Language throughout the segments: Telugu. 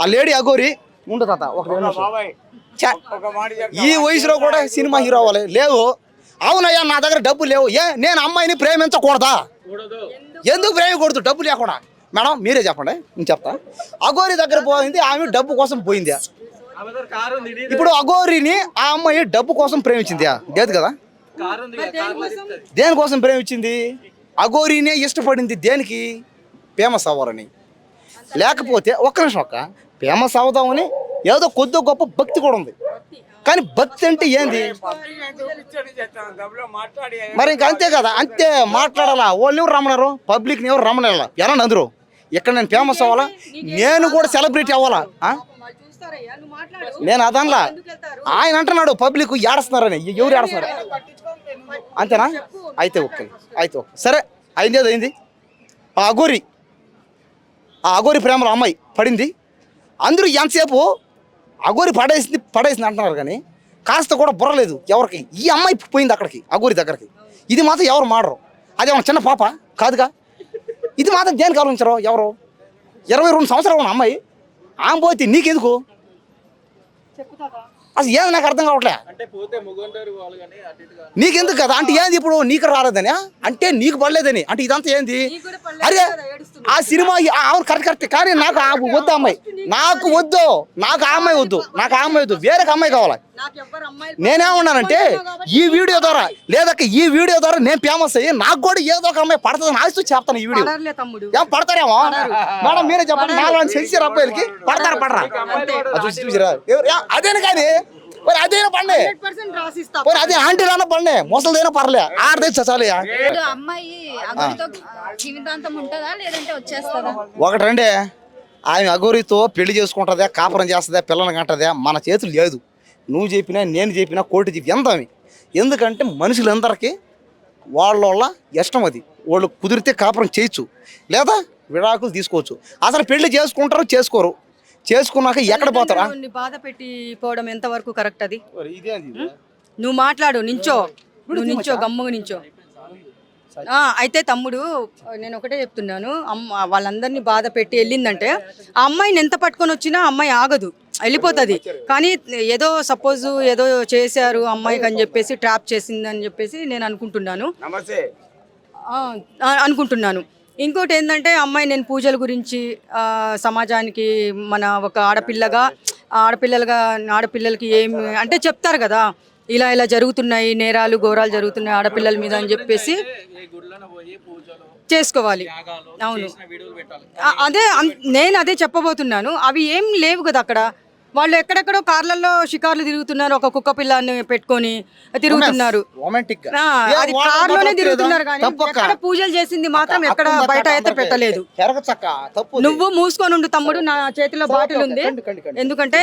ఆ లేడీ అగోరి ఉండు తాత ఒక ఈ వయసులో కూడా సినిమా హీరో అవ్వాలి. లేవు అవునయ్యా నా దగ్గర డబ్బులు లేవు. ఏ నేను అమ్మాయిని ప్రేమించకూడదా? ఎందుకు ప్రేమికూడదు డబ్బు లేకుండా. మేడం మీరే చెప్పండి. నేను చెప్తా. అగోరి దగ్గర పోయింది ఆమె డబ్బు కోసం పోయింది. ఇప్పుడు అగోరిని ఆ అమ్మాయి డబ్బు కోసం ప్రేమించింది. లేదు కదా? దేనికోసం ప్రేమించింది? అగోరినే ఇష్టపడింది దేనికి? ఫేమస్ అవ్వాలని. లేకపోతే ఒక్క నిమిషం ఒక్క ఫేమస్ అవుదామని ఏదో కొద్ది గొప్ప భక్తి కూడా ఉంది. కానీ భక్తి అంటే ఏంది? మరి ఇంక అంతే కదా అంతే మాట్లాడాలా? వాళ్ళు ఎవరు రమ్మన్నారు? పబ్లిక్ని ఎవరు రమ్మనాలా? ఎలా అందరూ ఇక్కడ నేను ఫేమస్ అవ్వాలా? నేను కూడా సెలబ్రిటీ అవ్వాలా? నేను అదనలా. ఆయన అంటున్నాడు పబ్లిక్ ఏడుస్తున్నారని. ఎవరు ఏడుస్తున్నారు? అంతేనా? అయితే ఓకే అయితే ఓకే. సరే అయింది అయింది. ఆ అగోరి ఆ అగోరి ప్రేమలో అమ్మాయి పడింది. అందరూ ఎంతసేపు అగోరి పడేసింది పడేసింది అంటున్నారు కానీ కాస్త కూడా బుర్రలేదు ఎవరికి. ఈ అమ్మాయి పోయింది అక్కడికి అగోరి దగ్గరికి. ఇది మాత్రం ఎవరు మాడరు అది ఏమన్నా చిన్న పాప? కాదుగా. ఇది మాత్రం దేనికి ఆలోచించరు ఎవరు? ఇరవై రెండు సంవత్సరాలు ఉన్న అమ్మాయి. ఆమె పోతే నీకెందుకు? అసలు ఏది నాకు అర్థం కావట్లే. నీకెందుకు కదా? అంటే ఏంది ఇప్పుడు నీకు రాలేదని? అంటే నీకు పడలేదని? అంటే ఇదంతా ఏంది? అరే ఆ సినిమా ఆ, అవును కరెక్ట్ కరెక్ట్ కానీ నాకు ఆ వద్దు అమ్మాయి. నాకు వద్దు. నాకు ఆ అమ్మాయి వద్దు. నాకు ఆ అమ్మాయి వద్దు. వేరే అమ్మాయి కావాలి. నేనేమన్నానంటే ఈ వీడియో ద్వారా లేదక్క ఈ వీడియో ద్వారా నేను ఫేమస్ అయ్యి నాకు కూడా ఏదో ఒక అమ్మాయి పడుతుందని ఆశతో చెప్తాను ఈ వీడియో. ఏం పడతారేమో? మేడం మీరే చెప్పండి. నాలుగు సెన్సియర్ అబ్బాయిలకి పడతారా పడరా? అది చూసి చూసిరా. అదేనా కానీ మరి అదేనా పండే మరి అదే ఆంటీలైనా పండే ముసలిదైనా పర్లే. ఆడదే చాలు. ఇప్పుడు అమ్మాయి అగోరితో జీవితాంతం ఉంటుందా లేదంటే వచ్చేస్తుందా? ఒకటండి ఆమె అగోరితో పెళ్ళి చేసుకుంటుందా కాపురం చేస్తుందా పిల్లల్ని కంటదా మన చేతులు లేదు. నువ్వు చెప్పినా నేను చెప్పినా కోర్టు చెప్పి ఎంత ఎందుకంటే మనుషులందరికీ వాళ్ళ వాళ్ళ ఇష్టం అది. వాళ్ళు కుదిరితే కాపురం చేయొచ్చు. లేదా విడాకులు తీసుకోవచ్చు. అసలు పెళ్ళి చేసుకుంటారు చేసుకోరు. చేసుకున్నాక ఎక్కడ పోతారా? బాధ పెట్టి పోవడం ఎంత వరకు కరెక్ట్ అది? నువ్వు మాట్లాడు నించో. నువ్వు నించో గమ్ముగా నించో. ఆ, అయితే తమ్ముడు నేను ఒకటే చెప్తున్నాను. అమ్మ వాళ్ళందరినీ బాధ పెట్టి వెళ్ళిందంటే ఆ అమ్మాయిని ఎంత పట్టుకొని వచ్చినా అమ్మాయి ఆగదు. వెళ్ళిపోతుంది. కానీ ఏదో సపోజ్ ఏదో చేశారు అమ్మాయికి అని చెప్పేసి ట్రాప్ చేసిందని చెప్పేసి నేను అనుకుంటున్నాను. అనుకుంటున్నాను. ఇంకోటి ఏంటంటే అమ్మాయి నేను పూజల గురించి సమాజానికి మన ఒక ఆడపిల్లగా ఆడపిల్లలుగా ఆడపిల్లలకి ఏమి అంటే చెప్తారు కదా ఇలా ఇలా జరుగుతున్నాయి నేరాలు ఘోరాలు జరుగుతున్నాయి ఆడపిల్లల మీద అని చెప్పేసి చేసుకోవాలి. అవును. అదే నేను అదే చెప్పబోతున్నాను. అవి ఏం లేవు కదా అక్కడ. వాళ్ళు ఎక్కడెక్కడో కార్లలో షికార్లు తిరుగుతున్నారు ఒక కుక్క పిల్లని పెట్టుకొని తిరుగుతున్నారు. అది కార్లోనే తిరుగుతున్నారు కానీ ఎక్కడ పూజలు చేసింది మాత్రం ఎక్కడ బయట అయితే పెట్టలేదు. నువ్వు మూసుకొని ఉండు తమ్ముడు నా చేతిలో బాటిల్ ఉంది. ఎందుకంటే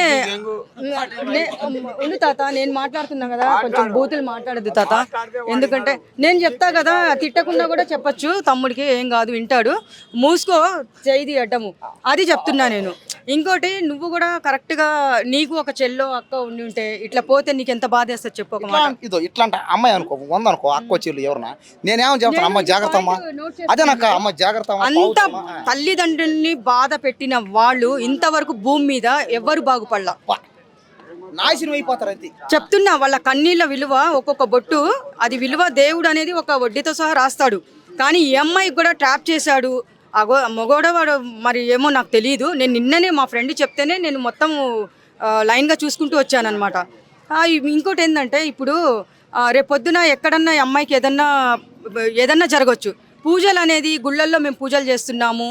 ఉండు తాత నేను మాట్లాడుతున్నా కదా కొంచెం బూతులు మాట్లాడద్దు తాత. ఎందుకంటే నేను చెప్తా కదా తిట్టకుండా కూడా చెప్పొచ్చు తమ్ముడికి ఏం కాదు వింటాడు. మూసుకో చేయిది అడ్డము. అది చెప్తున్నా నేను. ఇంకోటి నువ్వు కూడా కరెక్ట్గా నీకు ఒక చెల్లో అక్క ఉండి ఉంటే ఇట్లా పోతే నీకు ఎంత బాధ వేస్తుంది చెప్పు ఒక మాట. ఇదో ఇట్లాంటి అమ్మాయి అనుకో వంద అనుకో అక్క చెల్లు ఎవరన్నా. నేనేమో చెప్తాను అమ్మ జాగ్రత్త అమ్మా. అదేనక్క అమ్మ జాగ్రత్త అమ్మ అంత తల్లిదండ్రుల్ని బాధ పెట్టిన వాళ్ళు ఇంతవరకు భూమి మీద ఎవ్వరు బాగుపడలా? నాశనం అయిపోతారు అంతే. చెప్తున్నా వాళ్ళ కన్నీళ్ళ విలువ ఒక్కొక్క బొట్టు అది విలువ దేవుడు అనేది ఒక వడ్డీతో సహా రాస్తాడు. కానీ ఈ అమ్మాయికి కూడా ట్రాప్ చేశాడు అగో మగోడ వాడు మరి ఏమో నాకు తెలియదు నేను నిన్ననే మా ఫ్రెండ్ చెప్తేనే నేను మొత్తం లైన్గా చూసుకుంటూ వచ్చానమాట ఇంకోటి ఏంటంటే ఇప్పుడు రేపొద్దున ఎక్కడన్నా ఈ అమ్మాయికి ఏదన్నా ఏదన్నా జరగచ్చు. పూజలు అనేది గుళ్ళల్లో మేము పూజలు చేస్తున్నాము.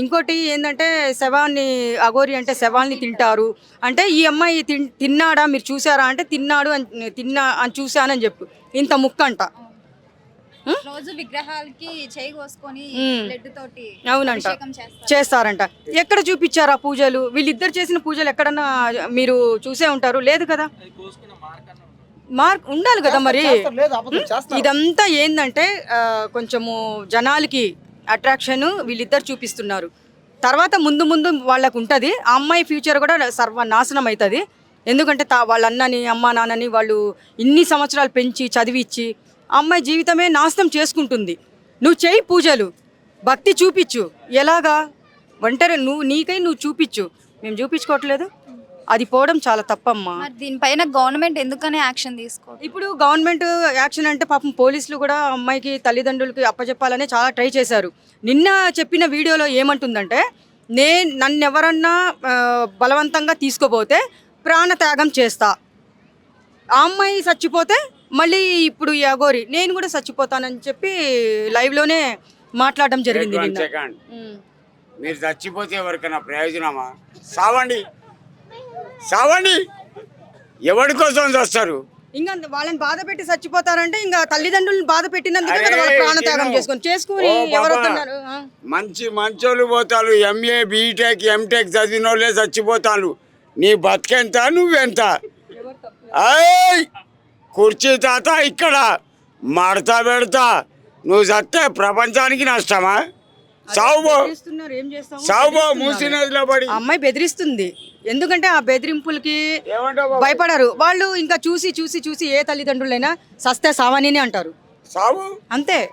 ఇంకోటి ఏంటంటే శవాన్ని అగోరి అంటే శవాల్ని తింటారు. అంటే ఈ అమ్మాయి తిన్ తిన్నాడా మీరు చూసారా? అంటే తిన్నాడు అని తిన్నా అని చూశానని చెప్పు. ఇంత ముక్క అంట రోజు విగ్రహాలకి చేయి కోసుకొని తోటి అవునంట. చేస్తారంట. ఎక్కడ చూపించారు ఆ పూజలు? వీళ్ళిద్దరు చేసిన పూజలు ఎక్కడన్నా మీరు చూసే ఉంటారు? లేదు కదా? మార్క్ ఉండాలి కదా మరి. చేస్తారు, లేదు అబద్ధం చేస్తారు. ఇదంతా ఏంటంటే కొంచెము జనాలకి అట్రాక్షన్ వీళ్ళిద్దరు చూపిస్తున్నారు. తర్వాత ముందు ముందు వాళ్ళకు ఉంటుంది. ఆ అమ్మాయి ఫ్యూచర్ కూడా సర్వనాశనం అవుతుంది. ఎందుకంటే తా వాళ్ళ అన్నని అమ్మ నాన్నని వాళ్ళు ఇన్ని సంవత్సరాలు పెంచి చదివిచ్చి అమ్మాయి జీవితమే నాశనం చేసుకుంటుంది. నువ్వు చేయి పూజలు. భక్తి చూపించు. ఎలాగా? ఒంటరి నువ్వు నీకై నువ్వు చూపించు. మేము చూపించుకోవట్లేదు? అది పోవడం చాలా తప్పమ్మా. దీనిపైన గవర్నమెంట్ ఎందుకని యాక్షన్ తీసుకో ఇప్పుడు గవర్నమెంట్ యాక్షన్ అంటే పాపం పోలీసులు కూడా అమ్మాయికి తల్లిదండ్రులకి అప్పచెప్పాలని చాలా ట్రై చేశారు. నిన్న చెప్పిన వీడియోలో ఏమంటుందంటే నే నన్ను ఎవరన్నా బలవంతంగా తీసుకోపోతే ప్రాణత్యాగం చేస్తా. ఆ అమ్మాయి చచ్చిపోతే మళ్ళీ ఇప్పుడు ఈ అగోరి నేను కూడా చచ్చిపోతానని చెప్పి లైవ్లోనే మాట్లాడడం జరిగింది వన్ నిన్న. Second um. మీరు చచ్చిపోతే ఎవరికైనా ప్రయోజనమా? సావండి. సావండి. ఎవరి కోసం చేస్తారు? ఇంకా వాళ్ళని బాధ పెట్టి చచ్చిపోతారంటే ఇంకా తల్లిదండ్రులను బాధ పెట్టినందుకే కదా అరే, వాళ్ళ ప్రాణత్యాగం నేను- చేసుకొని. చేసుకుని ఓ ఎవరు బాబా. వస్తున్నారు ఆ. మంచి మంచోళ్ళు పోతారు. ఎంఏ బీటెక్ ఎంటెక్ చదివిన వాళ్ళే చచ్చిపోతారు. నీ బతికెంత నువ్వెంత? ఏయ్! కుర్చీ తాత ఇక్కడ మడతా పెడతా. నువ్వు చస్తే ప్రపంచానికి నష్టమా? సావుబో? సావుబో బెదిరిస్తున్నారు. మూసి నదిలో పడి. అమ్మాయి బెదిరిస్తుంది. ఎందుకంటే ఆ బెదిరింపులకి? భయపడరు. వాళ్ళు ఇంకా చూసి చూసి చూసి ఏ తల్లిదండ్రులైనా సస్తే సావని అంటారు. సావు? అంతే.